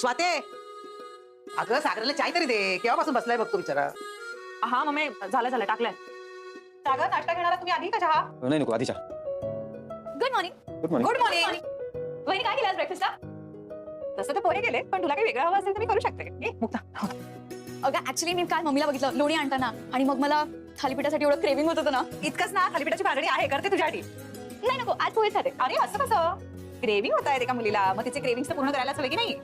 स्वाते अगं सागरला चाय तरी दे. केव्हापासून बसलाय बघ तू बिचारा? हा मम्मी झालं झालं टाकलंय. सागर नाश्ता घेणारा तुम्ही आधी का चहा? नाही नको आधीच्या good morning good morning good morning वहिनी काय केलं ब्रेकफास्टला तसं तर पोरे गेले पण तुला काही वेगळं हवं असेल तर मी करू शकते. ए, मुक्ता. अगं ऍक्च्युली मी काल मम्मीला बघितलं लोणी आणताना आणि मग मला थालीपीठासाठी एवढं क्रेविंग होत होतं ना. इतकंच ना थालीपीठाची भाजणी आहे करते तुझ्यासाठी. नाही नको आज पोहेच खाते. अरे असं कसं? क्रेविंग होत आहे एका मुलीला. मग तिचे क्रेविंग पूर्ण करायलाच हवे की नाही?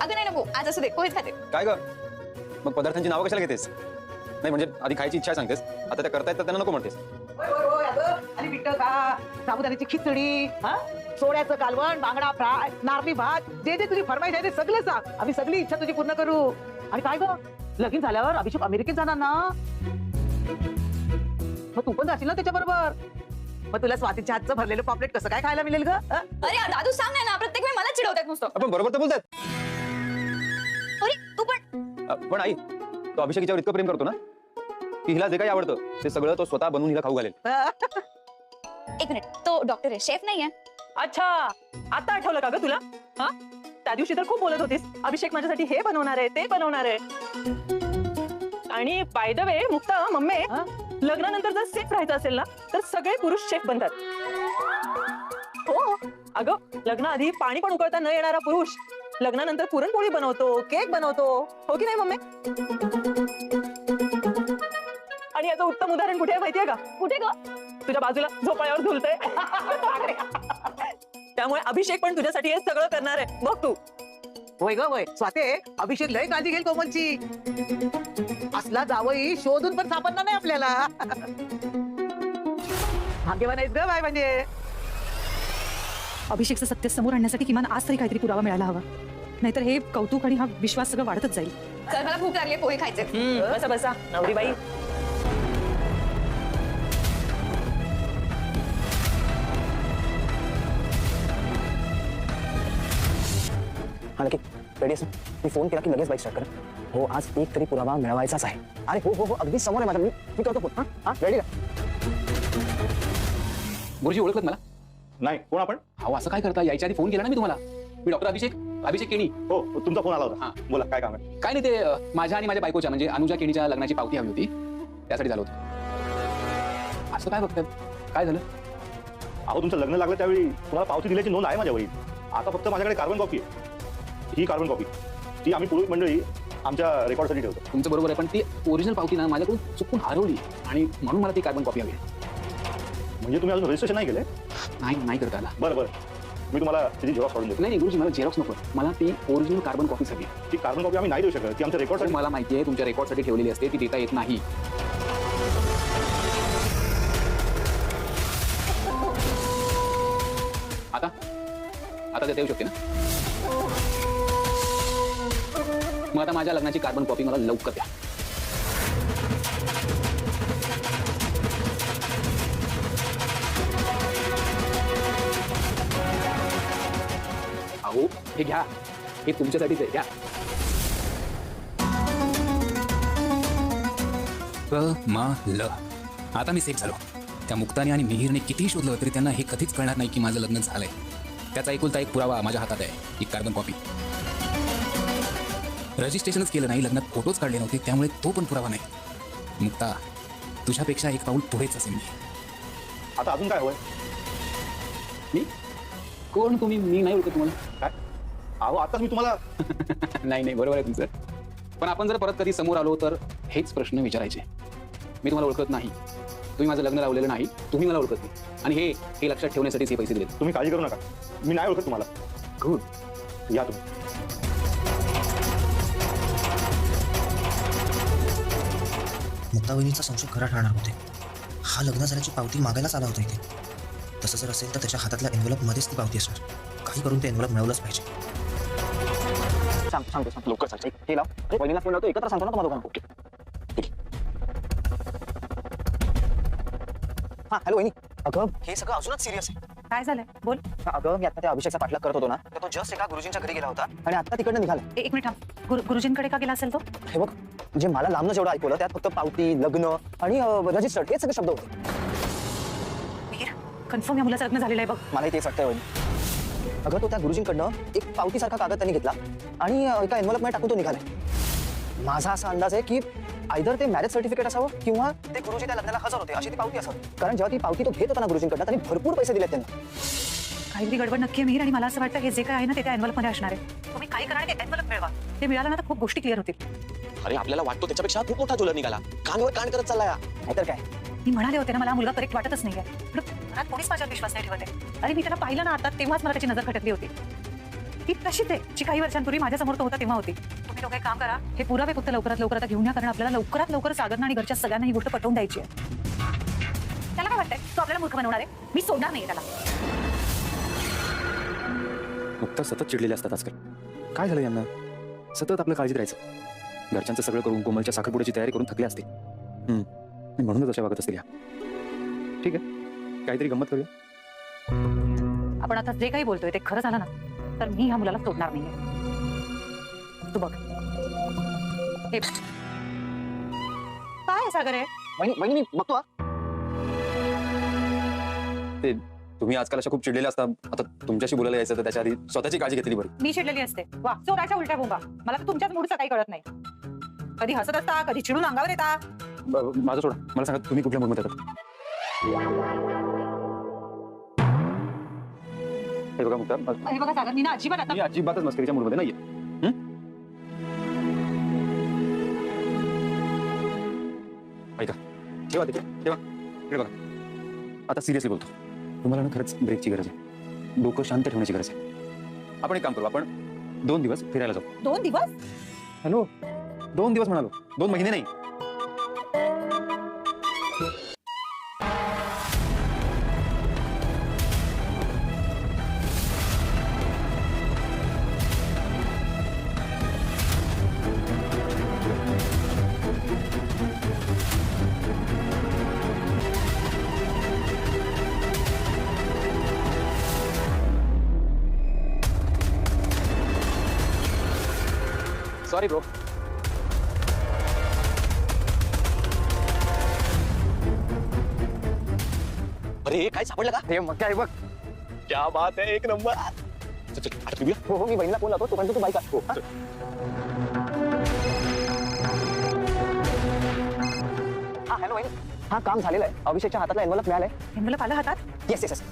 अगं नाही नको. आज असू दे. पोहेच खाते. काय ग? मग पदार्थांची नावं कशाला घेतेस? नाही म्हणजे आधी खायची इच्छा सांगतेस. आता त्या करतायत तर त्यांना नको म्हणतेस. आणि बिट्ट का साबुदाण्याची खिचडी हा? सोड्याचं कालवण बांगडा फ्राय नारळी भात. जे जे तुझी फरमाईश आहे ते सगळं सांग. आम्ही सगळी इच्छा तुझी पूर्ण करू. आणि काय ग? लगीन झाल्यावर अभिषेक अमेरिकेत जाणार ना? मग तू पण जाशील ना त्याच्या बरोबर मग तुला स्वातीच्या हातचं भरलेलं पॉपलेट कसं काय खायला मिळेल ग हा? अरे दादू सांग ना प्रत्येक वेळी मला चिडवतात नुसतं. आपण बरोबर तर बोलतात. अरे तू पण अ, पण आई तो अभिषेक हिच्यावर इतकं प्रेम करतो ना की हिला जे काही आवडतं ते सगळं तो स्वतः बनवून हिला खाऊ घालेल. एक मिनिट तो डॉक्टर आहे शेफ नाहीये. अच्छा आता आठवलं का ग तुला? हा? त्या दिवशी तर खूप बोलत होतीस अभिषेक माझ्यासाठी हे बनवणार आहे ते बनवणार आहे. आणि by the way Mukta mummy? लग्नानंतर जर सेफ़ राहायचं असेल ना तर सगळे पुरुष शेफ बनतात. हो. अगं लग्नाआधी पाणी पण उकळता न येणारा पुरुष लग्नानंतर पुरणपोळी बनवतो केक बनवतो. हो की नाही मम्मी? आणि याचं उत्तम उदाहरण कुठे आहे माहितीये का? कुठे ग? तुझ्या बाजूला झोपाळ्यावर झुलतय. त्यामुळे अभिषेक पण तुझ्यासाठी हे सगळं करणार आहे. बघ तू. होय ग होय. स्वाते अभिषेक लय काळजी घेईल कोमलची. असला जावई शोधून पण सापडणार नाही आपल्याला. भाग्यवान आहेत ग बाय म्हणजे. अभिषेकचं सत्य समोर आणण्यासाठी किमान आज तरी काहीतरी पुरावा मिळायला हवा. नाहीतर हे कौतुक आणि हा विश्वास सगळं वाढतच जाईल. चल मला भूक लागली पोहे खायचे बसा बसा. नवरीबाई. हा नक्की रेडी असं मी फ़ोन केला की लगेच बाईक स्टार्ट कर। हो आज एक तरी पुरावा मिळवायचाच आहे अरे हो हो हो अगदी समोर आहे माझा मी मी करतो फ़ोन। हा हा रेडी का गुरुजी मला? नाही कोण आपण? अहो असं काय करता यायच्या आधी फ़ोन केला ना मी तुम्हाला. मी डॉक्टर अभिषेक अभिषेक केणी. हो तुमचा फ़ोन आला होता. हा. बोला काय काम आहे? काय नाही ते अं, माझ्या आणि माझ्या बायकोच्या म्हणजे अनुजा केणीच्या लग्नाची पावती हवी होती. त्यासाठी झालं होतं. असं काय बघतात काय झालं? अहो तुमचं लग्न लागलं त्यावेळी तुम्हाला पावती दिल्याची नोंद आहे माझ्यावरी आता फक्त माझ्याकडे कार्बन कॉपी आहे. ही कार्बन कॉपी ती आम्ही पुरुष मंडळी आमच्या रेकॉर्डसाठी ठेवतो. तुमचं बरोबर आहे पण ती ओरिजिनल पावती ना माझ्याकडून चुकून हरवली आणि म्हणून मला ती कार्बन कॉपी हवी आहे. म्हणजे तुम्ही अजून रजिस्ट्रेशन नाही केले? नाही नाही करता आला. बरं बरं. मी तुम्हाला तिची झेरॉक्स काढून देतो. नाही नाही गुरुजी मला झेरॉक्स नको. मला ती ओरिजिनल कार्बन कॉपीच हवी आहे. ती कार्बन कॉपी आम्ही नाही देऊ शकत. ती आमच्या पण रेकॉर्डसाठी मला माहिती आहे तुमच्या रेकॉर्डसाठी ठेवलेली असते ती देता येत नाही. आता? आता देता येऊ शकते ना? मग आता माझ्या लग्नाची कार्बन कॉपी मला लवकर द्या. अहो हे घ्या. हे तुमच्यासाठीच आहे घ्या. क मा ल. आता मी सेफ झालो. त्या मुक्ताने आणि मिहीरने कितीही शोधलं तरी त्यांना हे कधीच कळणार नाही की माझं लग्न झालंय. त्याचा एकुलता एक पुरावा माझ्या हातात आहे एक कार्बन कॉपी रजिस्ट्रेशनच केलं नाही लग्नात फोटोच काढले नव्हते त्यामुळे तो पण पुरावा नाही. मुक्ता तुझ्यापेक्षा एक पाऊल पुढेच असेल. मी आता अजून काय हवंय? मी? कोण तुम्ही? मी नाही ओळखत तुम्हाला. काय? अहो आताच मी तुम्हाला नाही नाही बरोबर आहे तुमचं. पण आपण जर परत कधी समोर आलो तर हेच प्रश्न विचारायचे. मी तुम्हाला ओळखत नाही. तुम्ही माझं लग्न लावलेलं नाही तुम्ही मला ओळखत नाही. आणि हे हे लक्षात ठेवण्यासाठीच हे पैसे दिले तुम्ही काळजी करू नका. मी नाही ओळखत तुम्हाला. गुड या तुम्ही. मुक्तावहिनीचा संशय खरा ठरणार होते. हा लग्न झाल्याची पावती मागायलाच आला होता इथे. तसं जर असेल तर त्याच्या हातातल्या एनव्हलप मध्येच ती पावती असणार. काही करून ते एनव्हलप मिळवलंच पाहिजे. सांग सांगतो सांग. लवकर सांग. हे लाव. अरे वहिनीला फोन लावतो. एकत्र सांगतो ना तुम्हाला ओके. हा हॅलो वहिनी. अगं हे सगळं अजूनच सिरियस आहे. काय झालंय? बोल. अगं मी आता त्या अभिषेकचा पाठलाग करत होतो ना तर तो जस्ट एका गुरुजींच्या घरी गेला होता आणि आता तिकडनं निघाला एक मिनिट गुरुजींकडे का गेला असेल तो? हे बघ म्हणजे मला लांबनं जेवढं ऐकवलं त्यात फक्त पावती लग्न आणि रजिस्टर्ड हे सगळे शब्द होते. कन्फर्म या मुलाचं लग्न झालेलं आहे बघ. मलाही तेच वाटतंय वहिनी. अगं तो त्या गुरुजींकडनं एक पावतीसारखा कागद त्यांनी घेतला आणि एका टाकून तो निघालाय. माझा असा अंदाज आहे की आयदर ते मॅरेज सर्टिफिकेट असावं किंवा ते गुरुजी त्या लग्नाला हजर होते अशी ती पावती असावी. कारण जेव्हा ती पावती तो घेत होता ना गुरुजींकडनं त्यांनी भरपूर पैसे दिले त्यांना. काहीतरी गडबड नक्की आहे मिहीर आणि मला असं वाटतं हे जे काय आहे ना ते त्या envelope मध्ये असणार आहे. तुम्ही काही करा आणि ते मिळवा. ते मिळालं ना तर खूप गोष्टी क्लिअर होतील. अरे आपल्याला वाटतो त्याच्यापेक्षा खूप मोठा ज्वेलर निघाला. कानवर कान करत चाललाय हा. नाहीतर काय? मी म्हणाले होते ना मला मुलगा करेक्ट वाटतच नाहीये. पण मनात कोणीच माझ्यावर विश्वास नाही ठेवत आहे. अरे मी त्याला पाहिलं ना आता तेव्हाच मला त्याची नजर खटकली होती. ती तशीच आहे जी काही वर्षांपूर्वी माझ्यासमोर तो होता तेव्हा होती. तुम्ही लोक एक काम करा हे पुरावे फक्त लवकरात लवकर आता घेऊन या कारण आपल्याला लवकरात लवकर सागरना आणि घरच्या सगळ्यांना ही गोष्ट पटवून द्यायची आहे. त्याला काय वाटतंय? तो आपल्याला मूर्ख बनवणार आहे? मी सोडणार नाही त्याला. मुक्ता सतत चिडलेले असतात आजकाल. काय झालं यांना? सतत आपलं काळजीत राहायचं घरच्यांचं सगळं करून कोमलच्या साखरपुड्याची तयारी करून थकले असते. हम्म. म्हणूनच अशा वागत असतील या ठीक आहे. काहीतरी गंमत करूया? आपण आता जे काही बोलतोय ते खरं झालं ना तर मी ह्या मुलाला सोडणार नाहीये. तू बघ. हे काय सागर? आहे बघतो हा. तुम्ही आजकाल अशा खूप चिडलेल्या असता. आता तुमच्याशी बोलायला यायचं तर त्याच्या आधी स्वतःची काळजी घेतली बरी. मी चिडलेली असते. वा चोराच्या उलट्या बोंबा. मला तर तुमच्याच मूडचं काही कळत नाही. कधी हसत असता कधी चिडून अंगावर येता? ब- माझं सोडा. मला सांगा तुम्ही कुठल्या मूडमध्ये येतात हे बघा मुक्ता म- हे बघा सागर मी ना अजिबात आता मी अजिबातच मस्करीच्या मूडमध्ये नाहीये. हं? ऐका. ठेवा तिथे ठेवा. इकडे बघा. आता सिरियसली बोलतो. तुम्हाला ना खरंच ब्रेकची गरज आहे. डोकं शांत ठेवण्याची गरज आहे. आपण एक काम करू आपण दोन दिवस फिरायला जाऊ. दोन दिवस? हॅलो? दोन दिवस म्हणालो. दोन महिने नाही. सॉरी ब्रो अरे काय सापडलं का? हे मग काय बघ. क्या बात आहे एक नंबर. चल, चल, आता तुम्ही हो हो मी बहिणीला फ़ोन लावतो तोपर्यंत तू बाईक हो हा? हॅलो वहिनी हा काम झालेलं आहे. अभिषेकच्या हातातला एन्व्हलप मिळालाय. एन्व्हलप आलं हातात? येस येस येस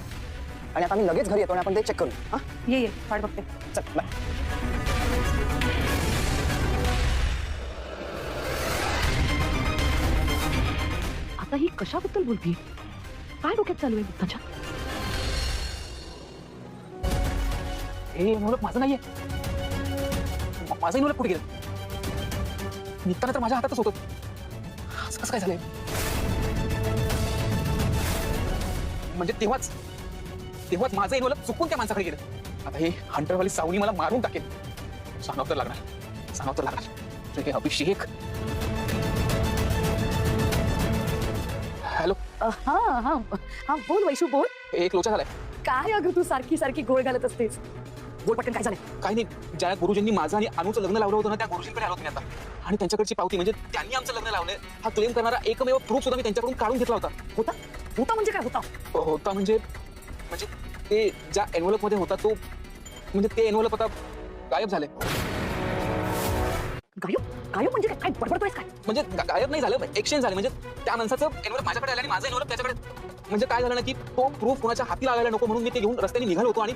आणि आता मी लगेच घरी येतो आणि आपण ते चेक करू. हा? ये ये वाट बघते. चल बाय आता ही कशाबद्दल बोलतीये? काय डोक्यात चालू आहे गुप्ताच्या? हे मुलक माझं नाहीये. म- माझं कुठे गेलं? निघताना तर माझ्या हातातच होतं. असं कसं काय झालंय? म्हणजे तेव्हाच तेव्हाच माझं एनवलप चुकून त्या माणसाकडे गेलं. आता हे हंटरवाली सावली मला मारून टाकेल. सांगावं तर लागणार. सांगावं तर लागणार हे अभिषेक हॅलो. हा हा हा बोल वैशू बोल. एक लोचा झालाय. काय अगं तू सारखी सारखी गोळ घालत असतेस? बोल पटकन काय झालंय? काही नाही. ज्या गुरुजींनी माझं आणि अनुचं लग्न लावलं होतं ना त्या गुरुजींकडे आलो मी आता. आणि त्यांच्याकडची पावती म्हणजे त्यांनी आमचं लग्न लावलंय हा क्लेम करणारा एकमेव प्रूफ सुद्धा मी त्यांच्याकडून काढून घेतला होता. होता? होता म्हणजे काय होता? होता म्हणजे म्हणजे ते ज्या एनव्हलपमध्ये होता तो म्हणजे ते एनव्हलप आता गायब झाले गायब? गायब म्हणजे काय? काय बडबडतोयस काय? म्हणजे गा- गायब नाही झालं एक्सचेंज झाले. म्हणजे त्या माणसाचं एनव्हलप माझ्याकडे आलं आणि माझं एनव्हलप त्याच्याकडे. म्हणजे काय झालं ना की तो प्रूफ कुणाच्या हाती लागायला नको म्हणून मी ते घेऊन रस्त्याने निघालो होतो आणि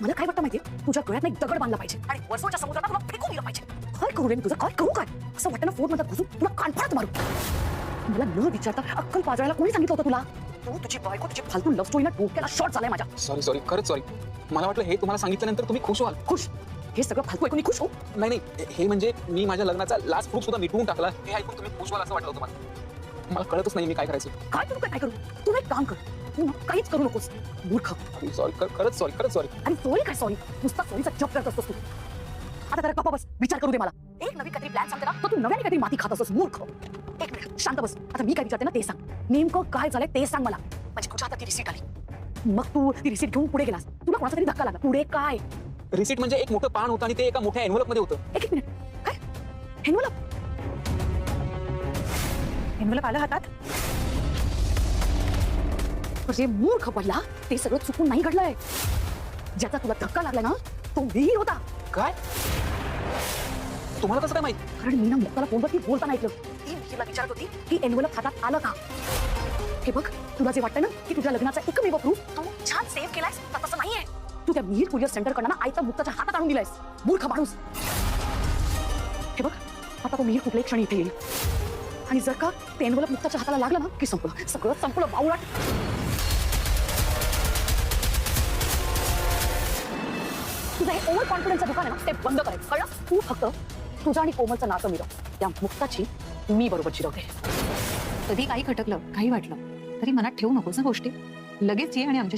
मला काय वाटतं माहितीये? तुझ्या गळ्यात एक दगड बांधला पाहिजे आणि वर्षोच्या समुद्रात तुला फेकून दिलं पाहिजे. काय करू रे मी तुझं काय करू काय? असं वाटतं ना फ़ोन मध्ये घुसून तुला कानफाडत मारू. मला न विचारता अक्कल पाजळायला कोणी सांगितलं होतं तुला? तू तुझी बायको तुझी फालतू लव्ह स्टोरी ना डोक्याला शॉर्ट झालाय माझ्या. सॉरी सॉरी खरंच सॉरी मला वाटलं हे तुम्हाला सांगितल्यानंतर तुम्ही खुश व्हाल. खुश. हे सगळं फालतू ऐकून खुश हो? नाही नाही. हे म्हणजे मी माझ्या लग्नाचा लास्ट प्रूफ सुद्धा मिटवून टाकला. हे ऐकून तुम्ही खुश व्हाल असं वाटलं होतं मला. कळतच नाही मी काय करायचं. काय करू काय करू? तू एक काम कर. तू काहीच करू नकोस. मूर्ख. सॉरी खरंच सॉरी खरंच सॉरी आणि सॉरी काय सॉरी नुसता सॉरीचा जप करत असतोस तू. आता जरा गप्पा बस. विचार करू दे मला. एक नवीन काहीतरी प्लॅन सांगते ना? तर तू नव्याने काहीतरी माती खात असतोस मूर्ख. एक मिनिट. शांत बस. आता मी काय विचारते ना ते सांग. नेमकं काय झालंय ते सांग मला. म्हणजे तुझ्या हातात ती रिसीट आली? मग तू ती रिसीट घेऊन पुढे गेलास. तुला कोणाचा तरी धक्का लागला. पुढे काय? रिसिट म्हणजे एक मोठं पान होतं आणि ते एका मोठ्या एनव्हलप मध्ये होतं. एक एक मिनिट. काय? मला एन्व्हलप आलं हातात? अरे मूर्ख पडला. ते सगळं चुकून नाही घडलंय. ज्याचा तुला धक्का लागला ना तो वीर होता. काय? तुम्हाला कसं काय माहित? कारण मी ना मुक्ताला फोनवरती बोलताना ऐकलं. ती मिहीरला विचारत होती की एनवलप हातात आलं का? हे बघ तुला जे वाटतं ना की तुझ्या लग्नाचा एकमेव प्रूफ तू छान सेव्ह केलायस तसं नाहीये. तू त्या मिहीर कुरिअर सेंटर कडनं ना आयता मुक्ताच्या हातात आणून दिलायस. मूर्ख माणूस. हे बघ आता तो मिहीर कुठल्याही क्षणी इथे येईल. आणि जर का ते एनवलप मुक्ताच्या हाताला लागलं ना की संपलं. सगळं संपलं बावळाट. तुझं हे ओव्हर कॉन्फिडन्सचं दुकान आहे ना ते बंद करायचं कळलं? तू फक्त तुझं आणि कोमलचं नातं मिळव त्या मुक्ताची मी बरोबर चिरवते. कधी काही खटकलं काही वाटलं. तरी मनात ठेवू नकोस ना गोष्टी. लगेच ये आणि आमच्या